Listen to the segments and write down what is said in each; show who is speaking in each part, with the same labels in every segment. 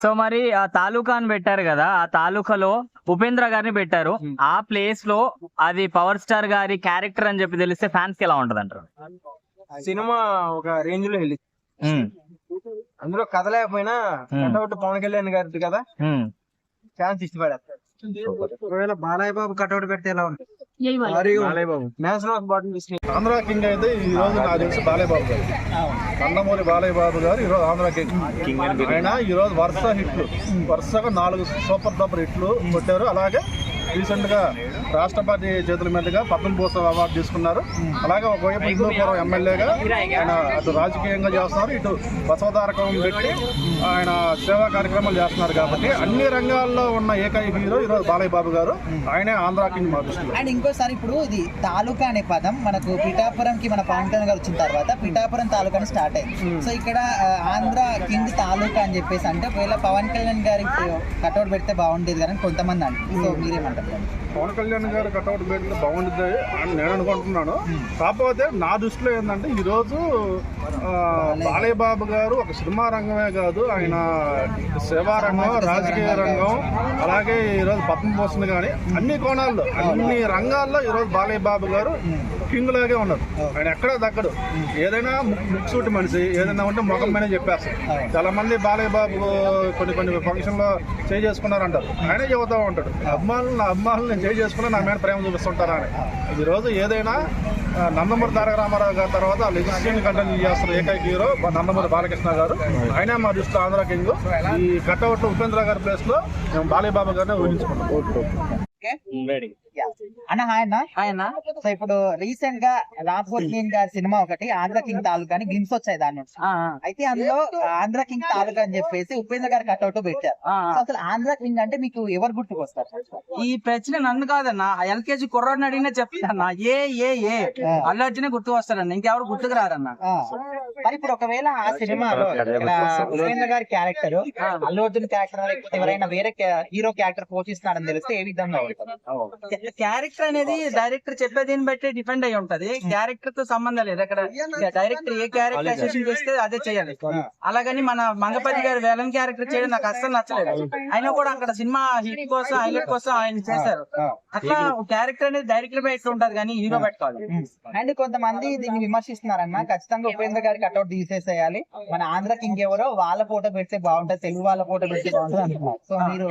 Speaker 1: So మరి ఆ తాలూకా అని పెట్టారు కదా ఆ తాలూకాలో ఉపేంద్ర గారిని పెట్టారు. ఆ ప్లేస్లో అది పవర్ స్టార్ గారి క్యారెక్టర్ అని చెప్పి తెలిస్తే ఫ్యాన్స్కి ఎలా ఉంటది అంటారు?
Speaker 2: సినిమా ఒక రేంజ్లో వెళ్ళి అందులో కథ లేకపోయినా పవన్ కళ్యాణ్ గారి కదా ఛాన్స్ ఇష్టపడేస్తారు. ఒకవేళ బాలయ్య బాబు కటౌట్ పెడితే ఎలా తీసుకుని
Speaker 3: ఆంధ్ర కింగ్ అయితే ఈ రోజు నాకు తెలిసి బాలయ్య బాబు గారు నందమూరి బాలయ్య బాబు గారు ఈ రోజు ఆంధ్ర కింగ్. ఆయన ఈ రోజు వరుస హిట్లు. వరుసగా నాలుగు సూపర్ డూపర్ హిట్లు కొట్టారు. అలాగే రీసెంట్గా రాష్ట్రపతి చేతుల మీదుగా పద్మభూషణ్ అవార్డు తీసుకున్నారు. అలాగే ఒకవైపు హిందూపురం ఎమ్మెల్యేగా ఆయన అటు రాజకీయంగా చేస్తున్నారు. ఇటు బసవతారకం పెట్టి ఆయన సేవా కార్యక్రమాలు చేస్తున్నారు కాబట్టి అన్ని రంగాల్లో ఉన్న ఏకైక హీరో ఈరోజు బాలయ్య బాబు గారు. ఆయనే ఆంధ్ర కింగ్
Speaker 4: అండ్ ఇంకోసారి ఇప్పుడు ఇది తాలూకా అనే పదం మనకు పిఠాపురం కి మన పవన్ కళ్యాణ్ గారు వచ్చిన తర్వాత పిఠాపురం తాలూకా అని స్టార్ట్ అయింది. సో ఇక్కడ ఆంధ్ర కింగ్ తాలూకా అని చెప్పేసి అంటే ఒకవేళ పవన్ కళ్యాణ్ గారికి కట్అవుట్ పెడితే బాగుండేది కానీ కొంతమంది అంటారు. సో మీరేమంటారు?
Speaker 3: పవన్ కళ్యాణ్ గారు కట్అవుట్ పెడితే బాగుంటుంది అని నేను అనుకుంటున్నాను. కాకపోతే నా దృష్టిలో ఏంటంటే ఈరోజు ఆ, బాలయ్య బాబు గారు ఒక సినిమా రంగమే కాదు ఆయన సేవా రంగం రాజకీయ రంగం. అలాగే ఈరోజు పద్మభూషణ్ కానీ అన్ని కోణాల్లో అన్ని రంగాల్లో ఈరోజు బాలయ్య బాబు గారు కింగ్ లాగే ఉన్నారు. ఆయన ఎక్కడ దక్కడు. ఏదైనా ముక్- ముక్సూటి మనిషి ఏదైనా ఉంటే ముఖం పైన చెప్పేస్తారు చాలా మంది బాలయ్య బాబు కొన్ని కొన్ని ఫంక్షన్లో చేయి చేసుకున్నారు అంటారు ఆయనే చెబుతూ ఉంటాడు అభిమానులు నా అభిమానులు నేను చేయి చేసుకుని నా మీద ప్రేమ చూపిస్తుంటారా అని. ఈ రోజు ఏదైనా నందమూరి తారక రామారావు గారి తర్వాత లెజిస్లేషన్ కంటిన్యూ చేస్తారు ఏకైక హీరో నందమూరి బాలకృష్ణ గారు. ఆయన మా దృష్టిలో ఆంధ్ర కింగ్. ఈ కట్అవుట్ ఉపేంద్ర గారి ప్లేస్లో మేము బాలయ్య బాబు గారిని ఊహించుకున్నాం.
Speaker 4: అన్న
Speaker 1: ఆయన?
Speaker 4: సో ఇప్పుడు రీసెంట్గా రాఘవన్ గారి సినిమా ఒకటి ఆంధ్ర కింగ్ తాలూకా అని గ్లిమ్స్ వచ్చాయి దాని నుంచి. అయితే అందులో ఆంధ్ర కింగ్ తాలూకా అని చెప్పేసి ఉపేంద్ర గారి కట్అవుట్ పెట్టారు. సో అసలు ఆంధ్ర కింగ్ అంటే మీకు ఎవరు గుర్తుకొస్తారు?
Speaker 5: ఈ ప్రశ్న నన్ను కాదన్న ఎల్కేజీ కుర్రాడిని అడిగినా చెప్తానన్న ఏ ఏ ఏ? అల్లు అర్జునే గుర్తు వస్తాడన్న ఇంకెవరు గుర్తుకు రారన్న.
Speaker 4: మరి ఇప్పుడు ఒకవేళ ఆ సినిమాలో ఉపేంద్ర గారి క్యారెక్టర్ అల్లు అర్జున్ క్యారెక్టర్ లేకపోతే ఎవరైనా వేరే హీరో క్యారెక్టర్ పోషిస్తున్నాడని తెలిస్తే ఏ విధంగా ఉంటుంది?
Speaker 5: క్యారెక్టర్ అనేది డైరెక్టర్ చెప్పేదిని బట్టి డిపెండ్ అయి ఉంటది. క్యారెక్టర్తో సంబంధం లేదు. అక్కడ డైరెక్టర్ ఏ క్యారెక్టర్ అసోసియేషన్ చేస్తే అదే చేయాలి. అలాగని మన మంగపతి గారి వేలం క్యారెక్టర్ చేయడం నాకు అస్సలు నచ్చలేదు. అయినా కూడా అక్కడ సినిమా హిట్ కోసం హైలైట్ కోసం ఆయన చేశారు. అట్లా క్యారెక్టర్ అనేది డైరెక్టర్ బయట ఉంటది కానీ హీరో పెట్టుకోవాలి
Speaker 4: అండ్ కొంతమంది దీన్ని విమర్శిస్తున్నారన్న. ఖచ్చితంగా ఉపేంద్ర గారి కట్అవుట్ తీసేసేయాలి. మన ఆంధ్ర కింగ్ ఎవరో వాళ్ళ ఫోటో పెడితే బాగుంటది తెలుగు వాళ్ళ ఫోటో పెడితే బాగుంటది అంటున్నారు. సో మీరు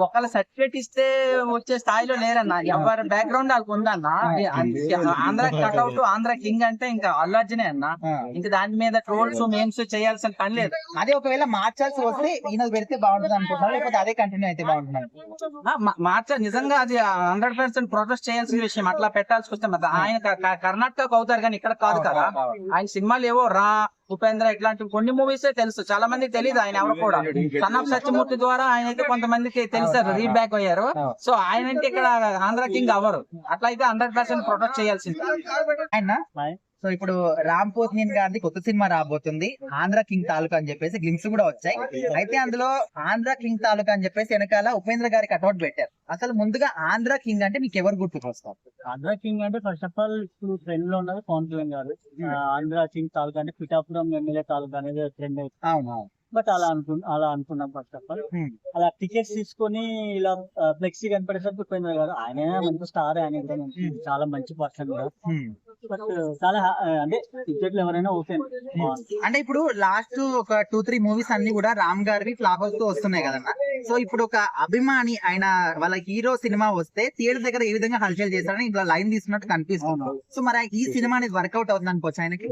Speaker 5: ఒకళ్ళ సర్టిఫికేట్ ఇస్తే వచ్చే స్థాయిలో లేరన్న. ఎవరి బ్యాక్గ్రౌండ్ వాళ్ళకి ఉందన్న ఆంధ్ర కట్అవుట్ ఆంధ్ర కింగ్ అంటే ఇంకా అల్లు అర్జునే అన్న. ఇంకా దాని మీద ట్రోల్స్ మేమ్స్ చేయాల్సిన పని లేదు.
Speaker 4: అదే ఒకవేళ మార్చాల్సి వస్తే ఈయన పెడితే బాగుంటుంది అనుకుంటున్నారు లేకపోతే అదే కంటిన్యూ అయితే బాగుంటుంది
Speaker 5: ఆ, మా- మార్చ నిజంగా అది హండ్రెడ్ పర్సెంట్ ప్రొటెస్ట్ చేయాల్సిన విషయం. అట్లా పెట్టాల్సి వస్తే మరి ఆయన కర్ణాటకకు అవుతారు కానీ ఇక్కడ కాదు కదా. ఆయన సినిమాలు ఏవో రా ఉపేంద్ర ఇట్లాంటి కొన్ని మూవీస్ తెలుసు. చాలా మందికి తెలియదు ఆయన ఎవరు కూడా. సన్నప్ సత్యమూర్తి ద్వారా ఆయన అయితే కొంతమందికి తెలిసారు. రీబ్యాక్ అయ్యారు. సో ఆయన అంటే ఇక్కడ ఆంధ్ర కింగ్ అవ్వరు అట్లా అయితే హండ్రెడ్ పర్సెంట్ ప్రొటెక్ట్ చేయాల్సింది.
Speaker 4: ఆయన? సో ఇప్పుడు రామ్ పోతినేని గారిది కొత్త సినిమా రాబోతుంది ఆంధ్ర కింగ్ తాలూకా అని చెప్పేసి గ్లిమ్స్ కూడా వచ్చాయి. అయితే అందులో ఆంధ్ర కింగ్ తాలూకా అని చెప్పేసి వెనకాల ఉపేంద్ర గారి కట్అవుట్ పెట్టారు. అసలు ముందుగా ఆంధ్ర కింగ్ అంటే మీకు ఎవరు గుర్తుకొస్తారు
Speaker 6: ఆంధ్ర కింగ్ అంటే ఫస్ట్ ఆఫ్ ఆల్ ఇప్పుడు ట్రెండ్లో ఉన్నది పవన్ కళ్యాణ్ గారు. ఆ, ఆంధ్ర కింగ్ తాలూకా అంటే పిఠాపురం ఎమ్మెల్యే తాలూకా అనేది ట్రెండ్ అవుతుంది
Speaker 4: అవును.
Speaker 6: బట్ అలా అనుకు అలా అనుకున్నాం ఫస్ట్ ఆఫ్ ఆల్. అలా టికెట్స్ తీసుకొని ఇలా ఫ్లెక్సీ కనపడేసరికి ఉపేంద్ర గారు ఆయన మంచి స్టార్ ఆయన చాలా మంచి పర్సన్ కూడా. బట్ చాలా అంటే టికెట్లు ఎవరైనా ఓకే.
Speaker 4: అంటే ఇప్పుడు లాస్ట్ ఒక టూ త్రీ మూవీస్ అన్ని కూడా రామ్ గారివి ఫ్లాప్ అవుతూ వస్తున్నాయి కదన్న. సో ఇప్పుడు ఒక అభిమాని ఆయన వాళ్ళ హీరో సినిమా వస్తే థియేటర్ దగ్గర ఏ విధంగా హల్చల్ చేస్తారని ఇట్లా లైన్ తీసుకున్నట్టు కనిపిస్తుంది. సో మరి ఈ సినిమా అనేది వర్కౌట్ అవుతుంది అనుకోవచ్చు ఆయనకి?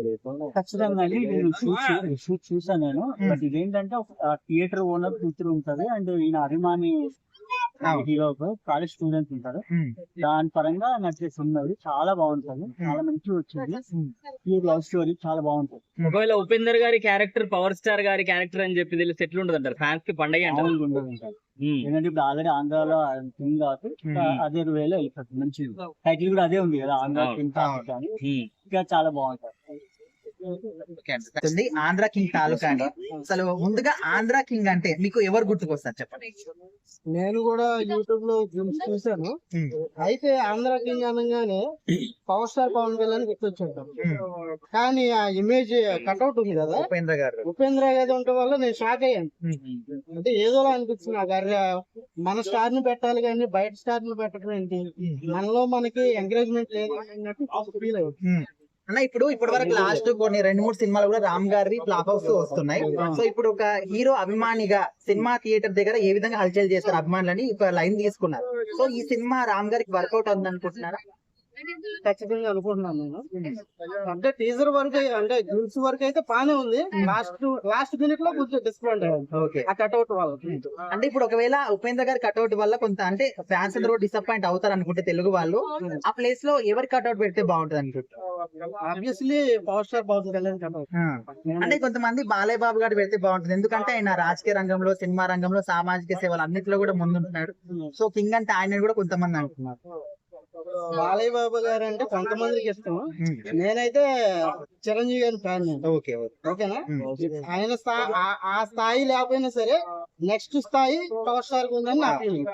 Speaker 6: ఖచ్చితంగా చూసాను నేను బట్ ఇదేంటంటే థియేటర్ ఓనర్ కూతురు ఉంటది. అండ్ ఈయన అభిమాని హీరో కాలేజ్ స్టూడెంట్ ఉంటారు దాని పరంగా నచ్చేసి ఉన్నది చాలా బాగుంటది. చాలా మంచిగా వచ్చింది. ఈ లవ్ స్టోరీ చాలా బాగుంటది.
Speaker 1: ఒకవేళ ఉపేందర్ గారి క్యారెక్టర్ పవర్ స్టార్ గారి క్యారెక్టర్ అని చెప్పి తెలిసి ఎట్లుంటది అంటారు ఫ్యాన్స్కి పండగ అంటారు.
Speaker 6: ఎందుకంటే ఇప్పుడు ఆల్రెడీ ఆంధ్రాలో థింగ్ కాబట్టి. అదే వేలో వెళ్ళిపోతుంది మంచిది. టైటిల్ కూడా అదే ఉంది కదా ఆంధ్ర. ఇంకా చాలా బాగుంటది.
Speaker 4: ఉంది ఆంధ్ర కింగ్ తాలూకా అండి అసలు ముందుగా ఆంధ్ర కింగ్ అంటే మీకు ఎవరు గుర్తుకొస్తారు చెప్పండి?
Speaker 2: నేను కూడా యూట్యూబ్లో glimpse చూశాను. అయితే ఆంధ్ర కింగ్ అనగానే పవర్ స్టార్ పవన్ కళ్యాణ్ గుర్తొచ్చాడు కానీ ఆ ఇమేజ్ కట్అవుట్ ఉంది కదా.
Speaker 4: ఉపేంద్ర గారు.
Speaker 2: ఉపేంద్ర గారి ఉండటం వల్ల నేను షాక్ అయ్యాను. అంటే ఏదోలా అనిపించింది నాకు. అరే మన స్టార్ని పెట్టాలి కానీ బయట స్టార్ని పెట్టడం ఏంటి? మనలో మనకి ఎంకరేజ్మెంట్ లేదు అన్నట్టు ఫీల్ అయ్యింది
Speaker 4: అన్న ఇప్పుడు ఇప్పటి వరకు లాస్ట్ కొన్ని రెండు మూడు సినిమాలు కూడా రామ్ గారి ఫ్లాప్ హౌస్ వస్తున్నాయి. సో ఇప్పుడు ఒక హీరో అభిమానిగా సినిమా థియేటర్ దగ్గర ఏ విధంగా హల్చల్ చేస్తారు అభిమానులని ఒక లైన్ తీసుకున్నారు. సో ఈ సినిమా రామ్ గారికి వర్కౌట్ అవుతుంది అనుకుంటున్నారా
Speaker 2: ఖచ్చితంగా అనుకుంటున్నాను నేను. అంటే టీజర్ వరకు అంటే గ్లిమ్స్ వరకు అయితే బానే ఉంది. లాస్ట్ లాస్ట్ మినిట్లో కొంచెం డిస్కౌంట్ అయ్యాను.
Speaker 4: ఓకే.
Speaker 2: ఆ కట్అవుట్ వల్ల
Speaker 4: అంటే ఇప్పుడు ఒకవేళ ఉపేంద్ర గారి కట్అవుట్ వల్ల కొంత అంటే ఫ్యాన్స్ అందరూ డిసప్పాయింట్ అవుతారు అనుకుంటే తెలుగు వాళ్ళు ఆ ప్లేస్లో ఎవరి కట్అవుట్ పెడితే బాగుంటుంది అనుకుంటారు
Speaker 2: ఆబ్వియస్లీ పవర్ స్టార్
Speaker 4: అంటే కొంతమంది బాలయ్య బాబు గారు పెడితే బాగుంటుంది. ఎందుకంటే ఆయన రాజకీయ రంగంలో సినిమా రంగంలో సామాజిక సేవలు అన్నిట్లో కూడా ముందుంటున్నాడు. సో కింగ్ అంటే ఆయన కూడా కొంతమంది అంటున్నారు
Speaker 2: బాలయ్య బాబు గారు అంటే కొంతమందికి ఇష్టం నేనైతే చిరంజీవి గారి ఫ్యాన్
Speaker 4: ఓకే ఓకే.
Speaker 2: ఓకేనా? ఆయన ఆ స్థాయి లేకపోయినా సరే నెక్స్ట్ స్థాయి పవర్ స్టార్ ఉందని నా ఫీలింగ్.